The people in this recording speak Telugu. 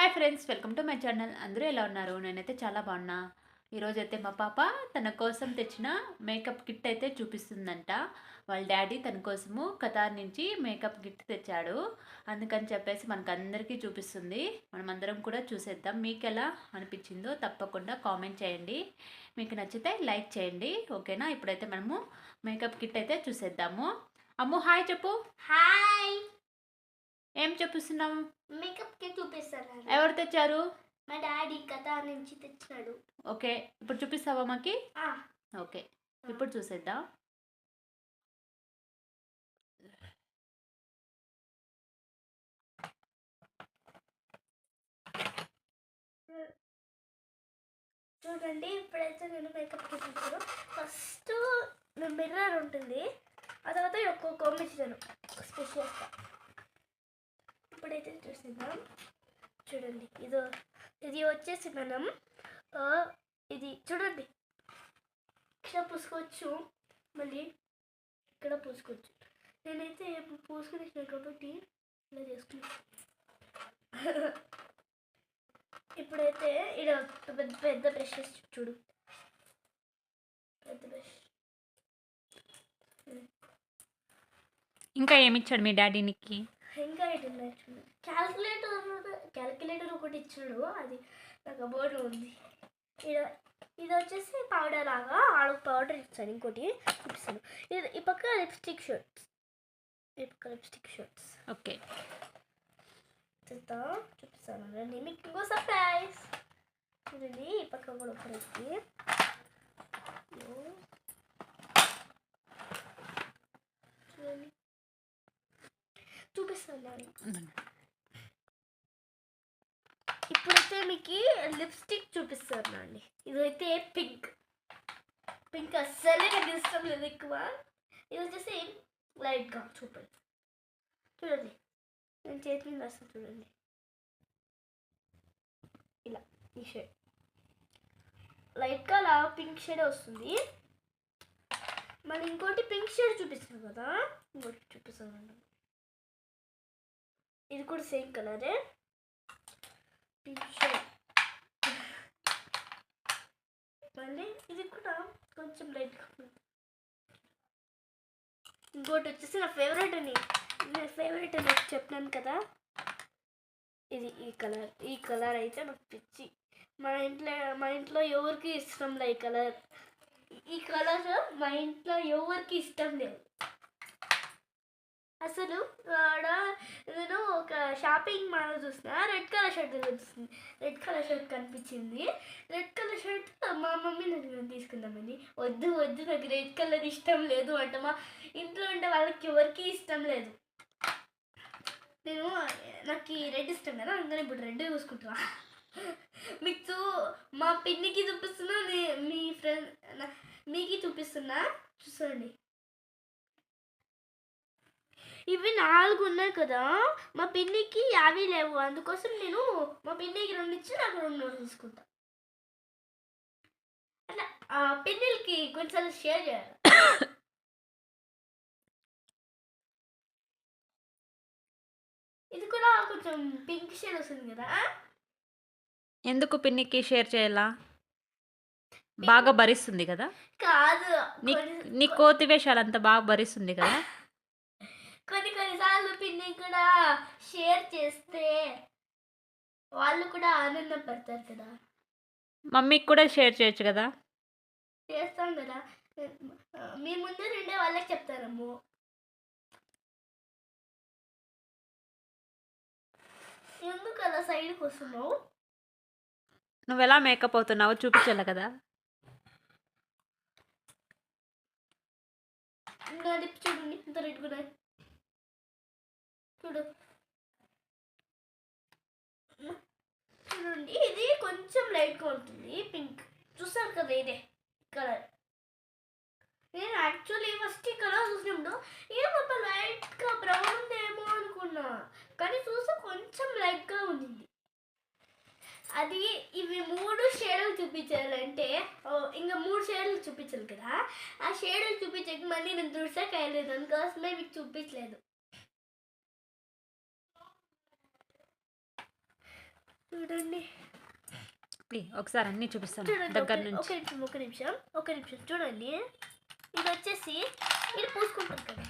Hi friends welcome to my channel అందరూ ఎలా ఉన్నారు? నేనైతే చాలా బాగున్నా. ఈరోజైతే మా పాప తన కోసం తెచ్చిన మేకప్ కిట్ అయితే చూపిస్తుందంట. వాళ్ళ డాడీ తన కోసము కతార్ నుంచి మేకప్ కిట్ తెచ్చాడు. అందుకని చెప్పేసి మనకందరికీ చూపిస్తుంది. మనమందరం కూడా చూసేద్దాం. మీకు ఎలా అనిపించిందో తప్పకుండా కామెంట్ చేయండి. మీకు నచ్చితే లైక్ చేయండి. ఓకేనా? ఇప్పుడైతే మనము మేకప్ కిట్ అయితే చూసేద్దాము. అమ్ము హాయ్ చెప్పు. హాయ్ ఏం చూపిస్తున్నాం మేకప్కి చూపిస్తాను ఎవరు తెచ్చారు? మా డాడీ కథ నుంచి తెచ్చాడు. ఓకే ఇప్పుడు చూపిస్తావా మాకి? ఓకే ఇప్పుడు చూసేద్దాం. చూడండి ఇప్పుడైతే నేను మేకప్ చూపిస్తాను ఫస్ట్ మిర్రర్ ఉంటుంది. ఆ తర్వాత ఒక్కొక్క కాంబినేషన్ స్పెషల్గా. ఇప్పుడైతే చూసేద్దాం చూడండి. ఇది ఇది వచ్చేసి మనం ఇది చూడండి. ఇక్కడ పూసుకోవచ్చు. మళ్ళీ ఇక్కడ పూసుకోవచ్చు. నేనైతే పూసుకునేసాను కాబట్టి ఇలా చేసుకున్నాను ఇప్పుడైతే ఇక్కడ పెద్ద పెద్ద బ్రషెస్ చూడు. పెద్ద బ్రష్. ఇంకా ఏమిచ్చాడు మీ డాడీ నీకు? ఇంకా చూడు క్యాల్కులేటర్ క్యాల్కులేటర్ ఒకటి ఇచ్చాడు. అది నాకు బోర్డు ఉంది. ఇది ఇది వచ్చేసి పౌడర్ లాగా ఆడు పౌడర్ ఇచ్చాడు. ఇంకోటి చూపిస్తాను ఇది ఈ పక్క లిప్స్టిక్ షర్ట్స్ ఈ పక్క లిప్స్టిక్ షర్ట్స్ ఓకే. చూస్తా చూపిస్తాను. రండి. మీకు ఇంకో సర్ప్రైజ్ చూడండి. ఈ పక్క కూడా ఒకటి చూడండి చూపిస్తాను ఇప్పుడైతే మీకు లిప్స్టిక్ చూపిస్తాను అండి ఇదైతే పింక్. పింక్ అస్సలే నాకు ఇష్టం లేదు ఎక్కువ. ఇది వచ్చేసి లైట్గా చూపండి. చూడండి. నేను చేతి మీద రాస్తాను చూడండి. ఇలా ఈ షేడ్ లైట్గా అలా పింక్ షేడ్ వస్తుంది. మళ్ళీ ఇంకోటి పింక్ షేడ్ చూపిస్తాను కదా. ఇంకోటి చూపిస్తాను. ఇది కూడా సేమ్ కలరే. పింక్ మళ్ళీ ఇది కూడా కొంచెం లైట్ ఇంకోటి వచ్చేసి నా ఫేవరెట్ అని. నా ఫేవరెట్ అని చెప్పినాను కదా. ఇది ఈ కలర్ ఈ కలర్ అయితే నాకు పిచ్చి. మా ఇంట్లో మా ఇంట్లో ఎవరికి ఇష్టం లే ఈ కలర్ ఈ కలర్ మా ఇంట్లో ఎవరికి ఇష్టం లేదు. అసలు ఆడ నేను ఒక షాపింగ్ మాల్ చూసిన రెడ్ కలర్ షర్ట్ కనిపిస్తుంది రెడ్ కలర్ షర్ట్ కనిపించింది. రెడ్ కలర్ షర్ట్ మా మమ్మీ నన్ను తీసుకుందామని వద్దు వద్దు నాకు రెడ్ కలర్ ఇష్టం లేదు అంట మా ఇంట్లో ఉండే వాళ్ళకి ఎవరికి ఇష్టం లేదు. నేను నాకు ఈ రెడ్ ఇష్టం కదా అందుకని ఇప్పుడు రెడ్ చూసుకుంటున్నా. మీకు మా పిన్నికి చూపిస్తున్నా మీ ఫ్రెండ్ మీకి చూపిస్తున్నా. చూసండి ఇవి నాలుగు ఉన్నాయి కదా మా పిన్నికి యాభై లేవు. అందుకోసం నేను మా పిన్నికి రెండు ఇచ్చి నాకు రెండు తీసుకుంటా. అట్లా పిన్నులకి కొంచెం షేర్ చేయాలి. ఇది కూడా కొంచెం పింక్ షేడ్ వస్తుంది కదా. ఎందుకు పిన్నికి షేర్ చేయాలా? బాగా భరిస్తుంది కదా. కాదు నీ కోతి వేషాలు అంతా బాగా భరిస్తుంది కదా. కొన్ని కొన్నిసార్లు పిన్ని కూడా షేర్ చేస్తే వాళ్ళు కూడా ఆనందపడతారు కదా. మమ్మీకి కూడా షేర్ చేయొచ్చు కదా? చేస్తాం కదా. మీ ముందు రెండే వాళ్ళకి చెప్తారమ్ము ఎందుకు అలా సైడ్కి వస్తున్నావు నువ్వు ఎలా మేకప్ అవుతున్నావో చూపించాలి కదా? నా లిప్ చూడండి ఇంత రెడ్ కూడా చూడు. చూడండి ఇది కొంచెం లైట్గా ఉంటుంది పింక్. చూసారు కదా ఇదే కలర్. నేను యాక్చువల్లీ ఫస్ట్ ఈ కలర్ చూసినప్పుడు ఏమో లైట్గా బ్రౌన్ ఉందేమో అనుకున్నా కానీ చూస్తే కొంచెం లైట్గా ఉంది అది ఇవి మూడు షేడ్లు చూపించాలంటే ఓ, ఇంకా మూడు షేడ్లు చూపించాలి కదా. ఆ షేడ్లు చూపించక మళ్ళీ నేను దృశ్యకాయలేదు అందుకోసమే మీకు చూపించలేదు. చూడండి. ఒకసారి అన్నీ చూపిస్తాను దగ్గర నుంచి. ఒక నిమిషం ఒక నిమిషం ఒక నిమిషం. చూడండి. ఇది వచ్చేసి ఇది పూసుకుంటారు కదా.